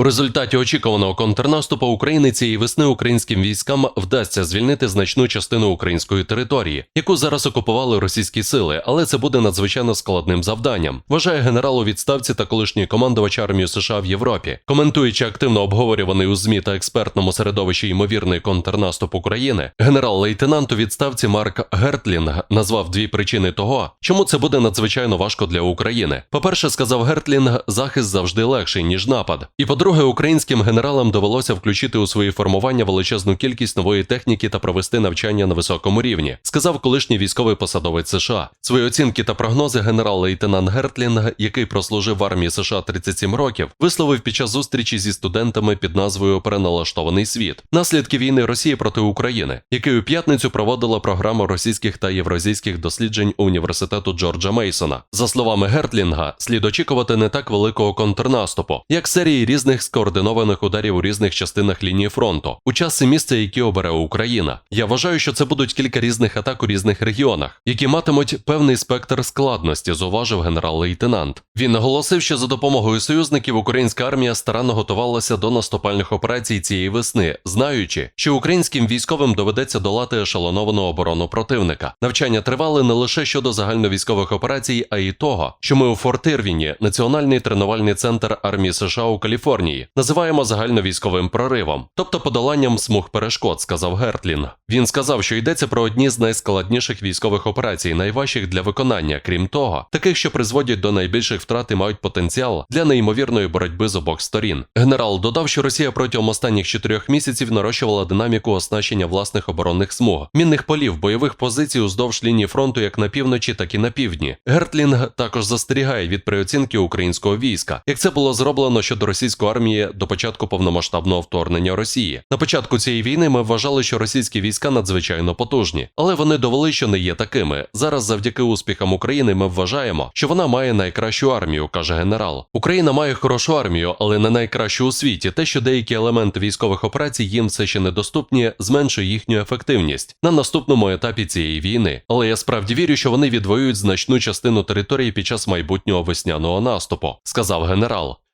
У результаті очікуваного контрнаступу України цієї весни українським військам вдасться звільнити значну частину української території, яку зараз окупували російські сили, але це буде надзвичайно складним завданням. Вважає генерал у відставці та колишній командувач армії США в Європі, коментуючи активно обговорюваний у змі та експертному середовищі ймовірний контрнаступ України. Генерал-лейтенант у відставці Марк Гертлінг назвав дві причини того, чому це буде надзвичайно важко для України. По-перше, сказав Гертлінг, захист завжди легший ніж напад. І по-друге, українським генералам довелося включити у свої формування величезну кількість нової техніки та провести навчання на високому рівні, сказав колишній військовий посадовець США. Свої оцінки та прогнози генерал-лейтенант Гертлінг, який прослужив в армії США 37 років, висловив під час зустрічі зі студентами під назвою Переналаштований світ, наслідки війни Росії проти України, який у п'ятницю проводила програма російських та євразійських досліджень університету Джорджа Мейсона. За словами Гертлінга, слід очікувати не так великого контрнаступу, як серії різних скоординованих ударів у різних частинах лінії фронту, у час і місце, які обере Україна. Я вважаю, що це будуть кілька різних атак у різних регіонах, які матимуть певний спектр складності, зауважив генерал-лейтенант. Він наголосив, що за допомогою союзників українська армія старанно готувалася до наступальних операцій цієї весни, знаючи, що українським військовим доведеться долати ешелоновану оборону противника. Навчання тривали не лише щодо загальновійськових операцій, а й того, що ми у Форт Ірвіні, національний тренувальний центр армії США у Каліфорнії, називаємо загальновійськовим проривом, тобто подоланням смуг перешкод, сказав Гертлін. Він сказав, що йдеться про одні з найскладніших військових операцій, найважчих для виконання, крім того, таких, що призводять до найбільших втрат і мають потенціал для неймовірної боротьби з обох сторін. Генерал додав, що Росія протягом останніх чотирьох місяців нарощувала динаміку оснащення власних оборонних смуг, мінних полів, бойових позицій уздовж лінії фронту як на півночі, так і на півдні. Гертлінг також застерігає від переоцінки українського війська, як це було зроблено щодо російської армії до початку повномасштабного вторгнення Росії. На початку цієї війни ми вважали, що російські війська надзвичайно потужні, але вони довели, що не є такими. Зараз, завдяки успіхам України, ми вважаємо, що вона має найкращу армію, каже генерал. Україна має хорошу армію, але не найкращу у світі. Те, що деякі елементи військових операцій їм все ще недоступні, зменшує їхню ефективність на наступному етапі цієї війни. Але я справді вірю, що вони відвоюють значну частину території під час майбутнього весняного наступу, сказав генерал.